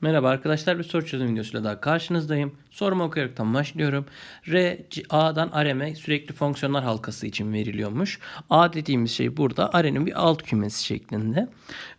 Merhaba arkadaşlar bir soru çözüm videosuyla daha karşınızdayım. Sorumu okuyaraktan başlıyorum. R, A'dan R'me sürekli fonksiyonlar halkası için veriliyormuş. A dediğimiz şey burada R'nin bir alt kümesi şeklinde.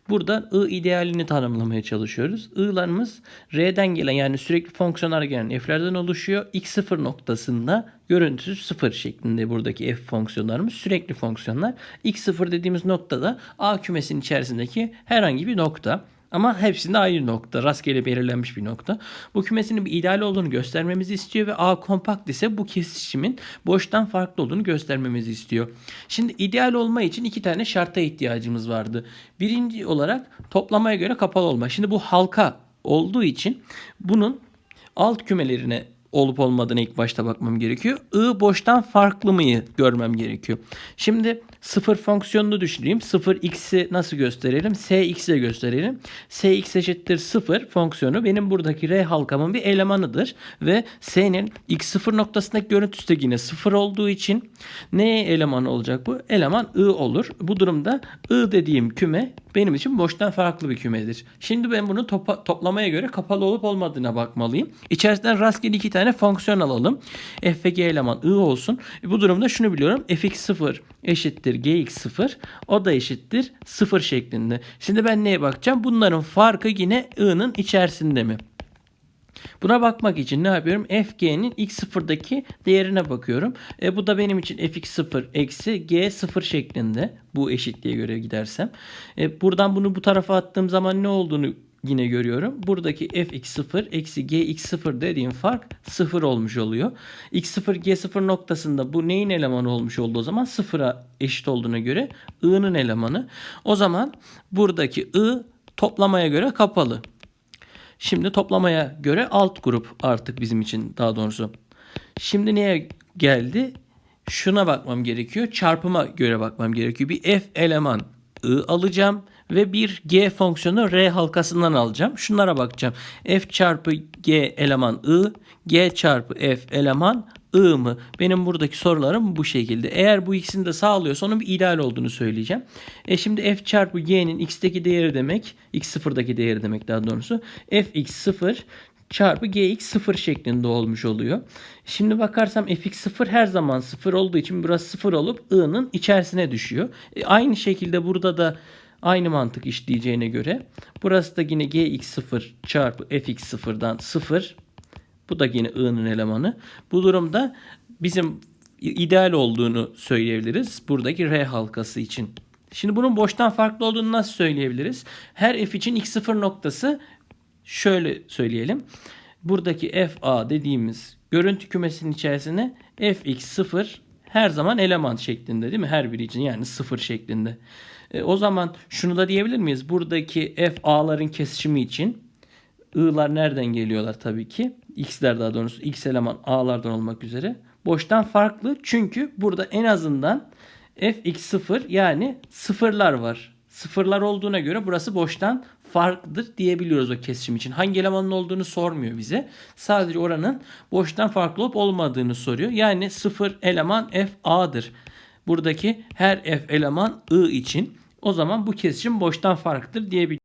Burada I idealini tanımlamaya çalışıyoruz. I'larımız R'den gelen yani sürekli fonksiyonlar gelen F'lerden oluşuyor. X0 noktasında görüntüsü 0 şeklinde buradaki F fonksiyonlarımız sürekli fonksiyonlar. X0 dediğimiz noktada A kümesinin içerisindeki herhangi bir nokta. Ama hepsinde aynı nokta. Rastgele belirlenmiş bir nokta. Bu kümesinin bir ideal olduğunu göstermemizi istiyor ve A kompakt ise bu kesişimin boştan farklı olduğunu göstermemizi istiyor. Şimdi ideal olma için iki tane şarta ihtiyacımız vardı. Birinci olarak toplamaya göre kapalı olma. Şimdi bu halka olduğu için bunun alt kümelerine olup olmadığını ilk başta bakmam gerekiyor. I boştan farklı mıyı görmem gerekiyor. Şimdi sıfır fonksiyonunu düşüneyim. 0x'i nasıl gösterelim? sx'e gösterelim. sx eşittir 0 fonksiyonu benim buradaki r halkamın bir elemanıdır. Ve s'nin x0 noktasındaki görüntüsü de yine 0 olduğu için neye eleman olacak bu? Eleman i olur. Bu durumda i dediğim küme benim için boştan farklı bir kümedir. Şimdi ben bunu topa- toplamaya göre kapalı olup olmadığına bakmalıyım. İçerisinden rastgele iki tane fonksiyon alalım. f ve g eleman i olsun. E, Bu durumda şunu biliyorum. fx0 eşittir gx0. O da eşittir 0 şeklinde. Şimdi ben neye bakacağım? Bunların farkı yine i'nın içerisinde mi? Buna bakmak için ne yapıyorum? fg'nin x0'daki değerine bakıyorum. E, bu da benim için fx0 eksi g0 şeklinde. Bu eşitliğe göre gidersem. E, buradan bunu bu tarafa attığım zaman ne olduğunu yine görüyorum. Buradaki fx0 eksi gx0 dediğim fark 0 olmuş oluyor. x0 g0 noktasında bu neyin elemanı olmuş oldu o zaman? 0'a eşit olduğuna göre i'nin elemanı. O zaman buradaki i toplamaya göre kapalı. Şimdi toplamaya göre alt grup artık bizim için daha doğrusu. Şimdi neye geldi? Şuna bakmam gerekiyor. Çarpıma göre bakmam gerekiyor. Bir f eleman i alacağım ve bir g fonksiyonu r halkasından alacağım. Şunlara bakacağım. f çarpı g eleman i, g çarpı f eleman i mı? Benim buradaki sorularım bu şekilde. Eğer bu ikisini de sağlıyorsa onun bir ideal olduğunu söyleyeceğim. E şimdi f çarpı g'nin x'teki değeri demek, x0'daki değeri demek daha doğrusu. fx0 çarpı gx0 şeklinde olmuş oluyor. Şimdi bakarsam fx0 her zaman 0 olduğu için burası 0 olup i'nin içerisine düşüyor. E aynı şekilde burada da aynı mantık işleyeceğine göre burası da yine gx0 çarpı fx0'dan 0 bu da yine i'nin elemanı. Bu durumda bizim ideal olduğunu söyleyebiliriz buradaki r halkası için. Şimdi bunun boştan farklı olduğunu nasıl söyleyebiliriz? Her f için x0 noktası şöyle söyleyelim. Buradaki fa dediğimiz görüntü kümesinin içerisine fx0 her zaman eleman şeklinde değil mi? Her biri için yani 0 şeklinde. E, o zaman şunu da diyebilir miyiz? Buradaki fa'ların kesişimi için i'lar nereden geliyorlar tabii ki? x'ler daha doğrusu x eleman a'lardan olmak üzere. Boştan farklı çünkü burada en azından fx0 yani sıfırlar var. Sıfırlar olduğuna göre burası boştan farklıdır diyebiliyoruz o kesişim için. Hangi elemanın olduğunu sormuyor bize. Sadece oranın boştan farklı olup olmadığını soruyor. Yani sıfır eleman f a'dır. Buradaki her f eleman i için o zaman bu kesişim boştan farklıdır diyebiliyoruz.